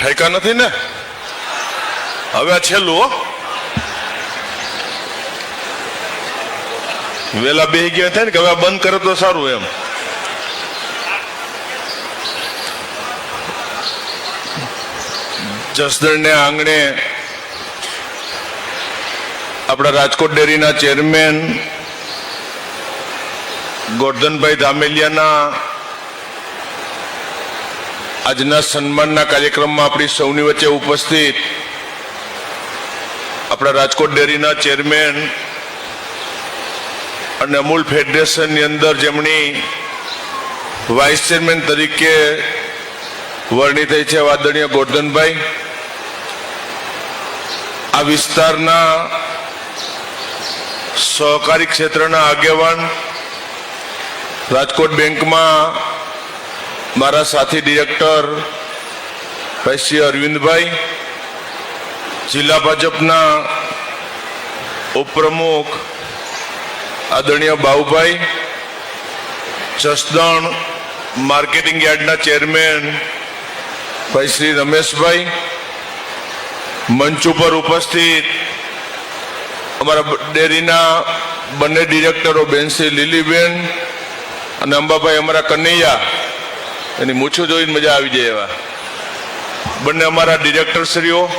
ઠેકા નથી ને? હવે આ છેલ્લું વેલા બે ગયા થાય ને, કે હવે બંધ કરે તો સારું એમ. જસદણને આંગણે આપણા રાજકોટ ડેરીના ચેરમેન ગોરધનભાઈ ધામેલિયાના આજના સન્માનના કાર્યક્રમમાં આપણી સૌની વચ્ચે ઉપસ્થિત આપણા રાજકોટ ડેરીના ચેરમેન અને અમૂલ ફેડરેશનની અંદર જેમની વાઇસ ચેરમેન તરીકે વરણી થઈ છે વાદણીય ગોરધનભાઈ. આ વિસ્તારના સહકારી ક્ષેત્રના આગેવાન રાજકોટ બેંકમાં મારા સાથી ડિરેક્ટર શ્રી અરવિંદભાઈ, જિલ્લા ભાજપના ઉપપ્રમુખ આદરણીય બાઉભાઈ, જસદણ માર્કેટિંગ યાર્ડના ચેરમેન ભાઈ શ્રી રમેશભાઈ, મંચ ઉપર ઉપસ્થિત અમારા ડેરીના બંને ડિરેક્ટરો બેન શ્રી લીલીબેન અને અંબાભાઈ અમારા કનૈયા એની મૂછો જોઈને મજા આવી જાય એવા. બંને અમારા ડિરેક્ટરશ્રીઓ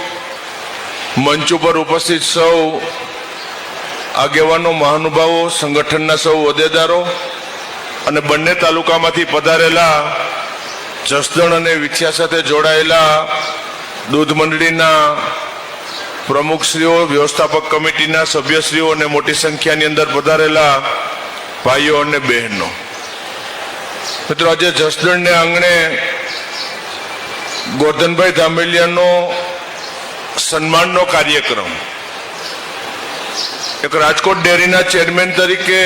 મંચ ઉપર ઉપસ્થિત સૌ આગેવાનો, મહાનુભાવો, સંગઠનના સૌ હોદ્દેદારો અને બંને તાલુકામાંથી પધારેલા જસદણ અને વિથિયા સાથે જોડાયેલા દૂધ મંડળીના પ્રમુખશ્રીઓ વ્યવસ્થાપક કમિટીના સભ્યશ્રીઓ અને મોટી સંખ્યાની અંદર પધારેલા ભાઈઓ અને બહેનો. મિત્રો, આજે જસદણને આંગણે ગોરધનભાઈ ધામેલિયાનો સન્માનનો કાર્યક્રમ. એક રાજકોટ ડેરીના ચેરમેન તરીકે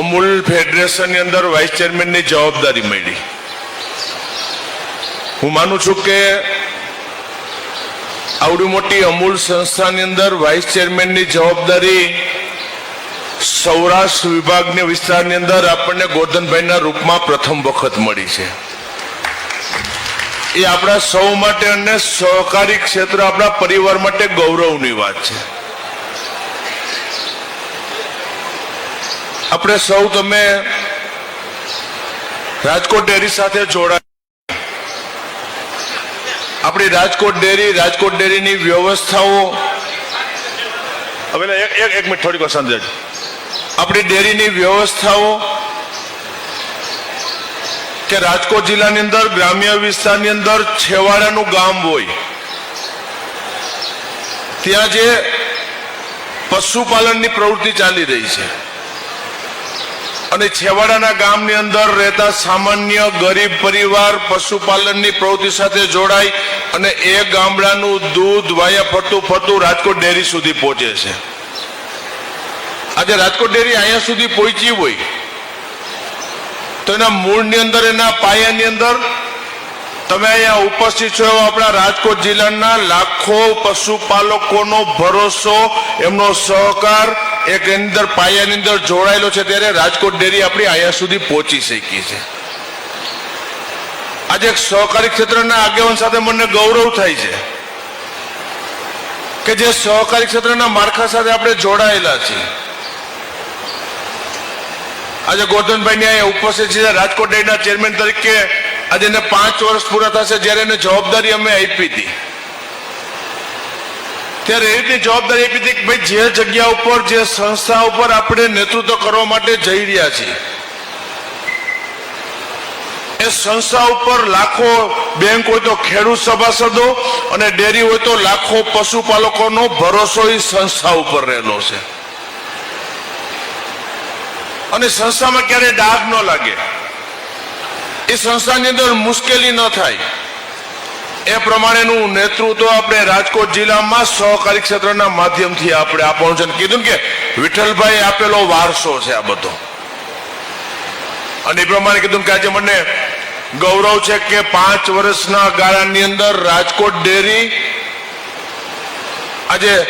અમૂલ ફેડરેશનની અંદર વાઇસ ચેરમેનની જવાબદારી મળી. હું માનું છું કે આવડી મોટી અમૂલ સંસ્થાની અંદર વાઇસ ચેરમેનની જવાબદારી સૌરાષ્ટ્ર વિભાગની વિસ્તારની અંદર આપણને ગોરધનભાઈના રૂપમાં પ્રથમ વખત મળી છે. એ આપણા સૌ માટે અને સહકારી ક્ષેત્ર આપણા પરિવાર માટે ગૌરવની વાત છે. આપણે સૌ તમે રાજકોટ ડેરી સાથે જોડાય. આપણી રાજકોટ ડેરી, રાજકોટ ડેરીની વ્યવસ્થાઓ હવે એક એક મિનિટ, થોડીક વસંત આપણી ડેરીની વ્યવસ્થાઓ કે રાજકોટ જિલ્લાની અંદર, ગ્રામ્ય વિસ્તારની અંદર છેવાડાનું ગામ હોય, ત્યાં જે પશુપાલનની પ્રવૃત્તિ ચાલી રહી છે. અને છેવાડાના ગામની અંદર રહેતા સામાન્ય, ગરીબ પરિવાર પશુપાલનની પ્રવૃત્તિ સાથે જોડાય અને એ ગામડાનું દૂધ વાયા ફરતું ફરતું રાજકોટ ડેરી સુધી પહોંચે છે. આજે રાજકોટ ડેરી અહીંયા સુધી પહોંચી હોય. તો એના મૂળની અંદર, એના પાયાની અંદર તમે અહીંયા ઉપસ્થિત છો આપણા રાજકોટ જિલ્લાના લાખો પશુપાલકોનો ભરોસો, એમનો સહકાર એક અંદર પાયાની અંદર જોડાયેલો છે ત્યારે રાજકોટ ડેરી આપણી અહીંયા સુધી પહોંચી શકી છે. આજે એક સહકારી ક્ષેત્રના આગેવાન સાથે મને ગૌરવ થાય છે કે જે સહકારી ક્ષેત્રના માળખા સાથે આપણે જોડાયેલા છીએ. આજે ગોરધનભાઈ અહીંયા ઉપસ્થિત છે. રાજકોટ ડેરીના ચેરમેન તરીકે આજે એને પાંચ વર્ષ પૂરા થશે જ્યારે એને જવાબદારી અમે આપી હતી. ત્યારે એ રીતની જવાબદારી આપી હતી કે ભાઈ જે જગ્યા ઉપર, જે સંસ્થા ઉપર આપણે નેતૃત્વ કરવા માટે જઈ રહ્યા છીએ, એ સંસ્થા ઉપર લાખો બેંક હોય તો ખેડૂત સભાસદો અને ડેરી હોય તો લાખો પશુપાલકોનો ભરોસો એ સંસ્થા ઉપર રહેલો છે. અને સંસ્થામાં ક્યારેય ડાઘ ન લાગે. એ સંસ્થાની અંદર મુશ્કેલી ન થાય. એ પ્રમાણેનું નેતૃત્વ આપણે રાજકોટ જિલ્લામાં સહકારી ક્ષેત્રના માધ્યમથી આપણે આપણું છે. કીધું કે વિઠ્ઠલભાઈ આપેલો વારસો છે આ બધો. અને એ પ્રમાણે કીધું કે આજે મને ગૌરવ છે કે પાંચ વર્ષના ગાળાની અંદર રાજકોટ ડેરી આજે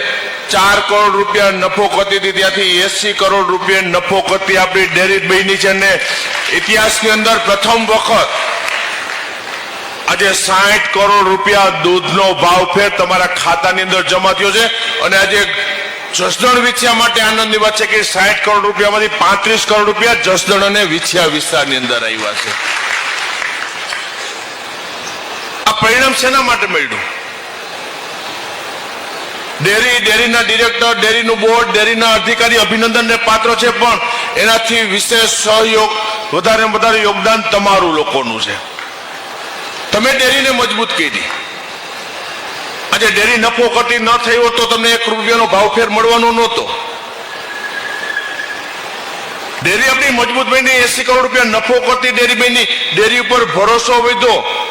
ચાર કરોડ રૂપિયા નફો કરતી હતી. ત્યાંથી એસી કરોડ રૂપિયા નફો કરતી આપણી ડેરી બહેની છે ને ઇતિહાસની અંદર પ્રથમ વખત આજે સાહીઠ કરોડ રૂપિયા દૂધનો ભાવ ફેર તમારા ખાતાની અંદર જમા થયો છે. અને આજે જસદણ વિછિયા માટે આનંદની વાત છે કે સાહીઠ કરોડ રૂપિયામાંથી પાંત્રીસ કરોડ રૂપિયા જસદણ અને વિછિયા વિસ્તારની અંદર આવ્યા છે. આ પરિણામ શેના માટે મળ્યું? ડેરી, ડેરીના ડિરેક્ટર ડેરીનું બોર્ડ ડેરીના અધિકારી, અભિનંદનને પાત્ર છે પણ એનાથી વિશેષ સહયોગ, વધારે વધારે યોગદાન તમારું લોકોનું છે. તમે ડેરીને મજબૂત કરી. આજે ડેરી નફો કરતી ન થયો તો તમને એક રૂપિયાનો ભાવફેર મળવાનો નહોતો. ડેરી આપણી મજબૂત બની, એસી કરોડ રૂપિયા નફો કરતી ડેરી બની, ડેરી ઉપર ભરોસો વધ્યો.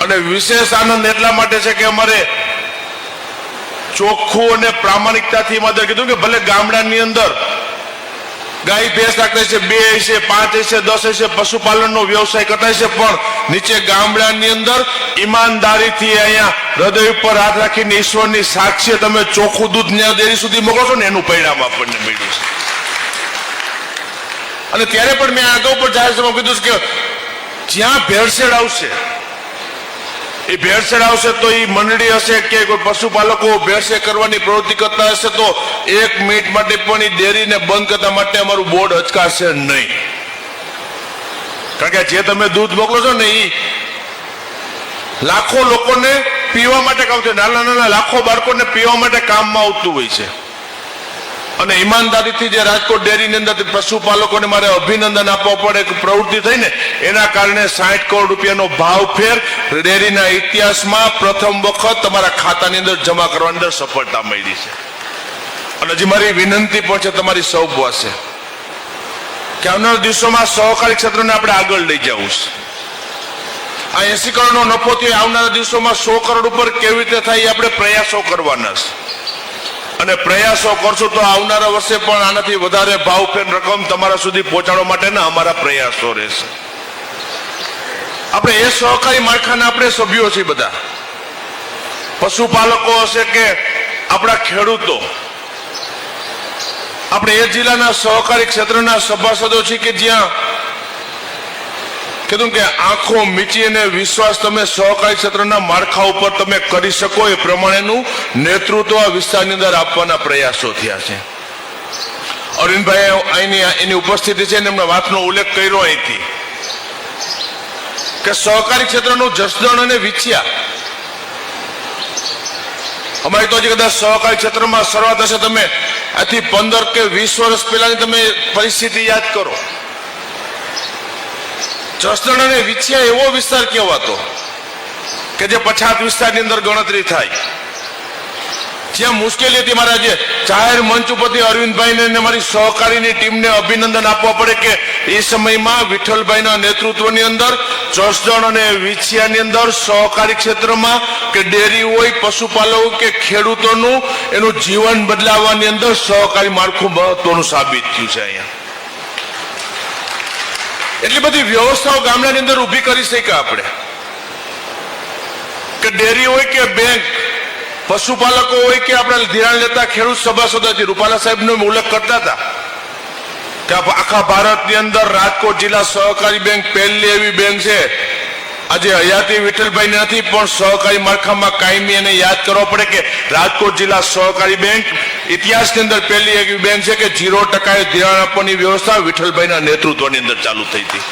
અને વિશેષ આનંદ એટલા માટે છે કે અમારે ચોખ્ખું અને પ્રામાણિકતાથી માત્ર કીધું કે ભલે ગામડાની અંદર ગાય ભેંસ રાખે છે, બે હશે, પાંચ હશે, દસ હશે, પશુપાલનનો વ્યવસાય કરતા છે, પણ નીચે ગામડાની અંદર ઈમાનદારીથી અહીંયા હૃદય ઉપર હાથ રાખીને ઈશ્વરની સાક્ષી તમે ચોખ્ખું દૂધ ન્યા ડેરી સુધી મોકલો છો ને, એનું પરિણામ આપણને મળ્યું છે. અને ત્યારે પણ મેં આગળ પણ જાહેર સભા કીધું કે જ્યાં ભેળસેળ આવશે એ ભેળસેળ આવશે તો એ મંડળી હશે કે કોઈ પશુપાલકો ભેળસેળ કરવાની પ્રવૃત્તિ કરતા હશે તો એક મિનિટ માટે પણ એ ડેરીને બંધ કરતા માટે અમારું બોર્ડ અચકાશે નહીં. કારણ કે જે તમે દૂધ મોકલો છો ને એ લાખો લોકોને પીવા માટે કામ છે. નાના નાના લાખો બાળકોને પીવા માટે કામમાં આવતું હોય છે. અને ઈમાનદારીથી જે રાજકોટ ડેરીની અંદર પશુપાલકોને મારે અભિનંદન આપવા પડે એક પ્રવૃત્તિ થઈ ને એના કારણે સાઠ કરોડ રૂપિયાનો ભાવ ફેર ડેરીના ઇતિહાસમાં પ્રથમ વખત તમારા ખાતાની અંદર જમા કરવાની અંદર સફળતા મળી છે. અને હજી મારી વિનંતી પણ છે, તમારી સૌ પાસે કે આવનારા દિવસોમાં સહકારી ક્ષેત્રને આપણે આગળ લઈ જવું છે. આ એસી કરોડનો નફો થયો આવનારા દિવસોમાં સો કરોડ ઉપર કેવી રીતે થાય એ આપણે પ્રયાસો કરવાના છે. અને પ્રયાસો કરશો તો આવનારા વર્ષે પણ આનાથી વધારે ભાવફેર રકમ તમારા સુધી પહોંચાડવા માટેના અમારા પ્રયાસો રહેશે. આપણે એ સહકારી માળખાના આપણે સભ્યો છીએ બધા. પશુપાલકો હશે કે આપણા ખેડૂતો. આપણે એ જિલ્લાના સહકારી ક્ષેત્રના સભાસદો છીએ કે જ્યાં કીધું કે આંખો મીચી અને વિશ્વાસ તમે સહકારી ક્ષેત્રના માળખા ઉપર તમે કરી શકો એ પ્રમાણેનું નેતૃત્વ આ વિસ્તારની અંદર આપવાના પ્રયાસો થયા છે. અરવિંદભાઈ અહીંની એની ઉપસ્થિતિ છે એમણે વાતનો ઉલ્લેખ કર્યો અહીંથી. કે સહકારી ક્ષેત્રનું જસદણ અને વિછ્યા. અમારે તો હજી કદાચ સહકારી ક્ષેત્રમાં શરૂઆત હશે, તમે આથી પંદર કે વીસ વર્ષ પહેલાની તમે પરિસ્થિતિ યાદ કરો. જસદણ અને વિછ્યા એવો વિસ્તાર કહેવાતો કે જે પછાત વિસ્તારની અંદર ગણતરી થાય. જ્યાં મુશ્કેલી મારા જે જાહેર મંચ ઉપરથી અરવિંદભાઈને અને મારી સહકારીની ટીમને અભિનંદન આપવા પડે કે એ સમયમાં વિઠ્ઠલભાઈના નેતૃત્વની અંદર, જસદણ અને વિછિયાની અંદર સહકારી ક્ષેત્રમાં કે ડેરી હોય, પશુપાલક કે ખેડૂતોનું, એનું જીવન બદલાવવાની અંદર સહકારી માળખું મહત્વનું સાબિત થયું છે અહીંયા. એટલી બધી વ્યવસ્થાઓ ગામડાની અંદર ઊભી કરી શક્યા આપણે. કે ડેરી હોય કે બેંક પશુપાલકો હોય કે આપણે ધિરાણ લેતા ખેડૂત સભાસદોથી રૂપાલા સાહેબનો ઉલ્લેખ કરતા હતા કે આખા ભારતની અંદર રાજકોટ જિલ્લા સહકારી બેંક પહેલી એવી બેંક છે. આજે હયાતી વિઠ્ઠલભાઈ નથી પણ સહકારી માળખામાં કાયમી એને યાદ કરવો પડે કે રાજકોટ જિલ્લા સહકારી બેંક ઇતિહાસની અંદર પહેલી એવી બેંક છે કે ઝીરો ટકાએ ધિરાણ આપવાની વ્યવસ્થા વિઠ્ઠલભાઈના નેતૃત્વની અંદર ચાલુ થઈ હતી.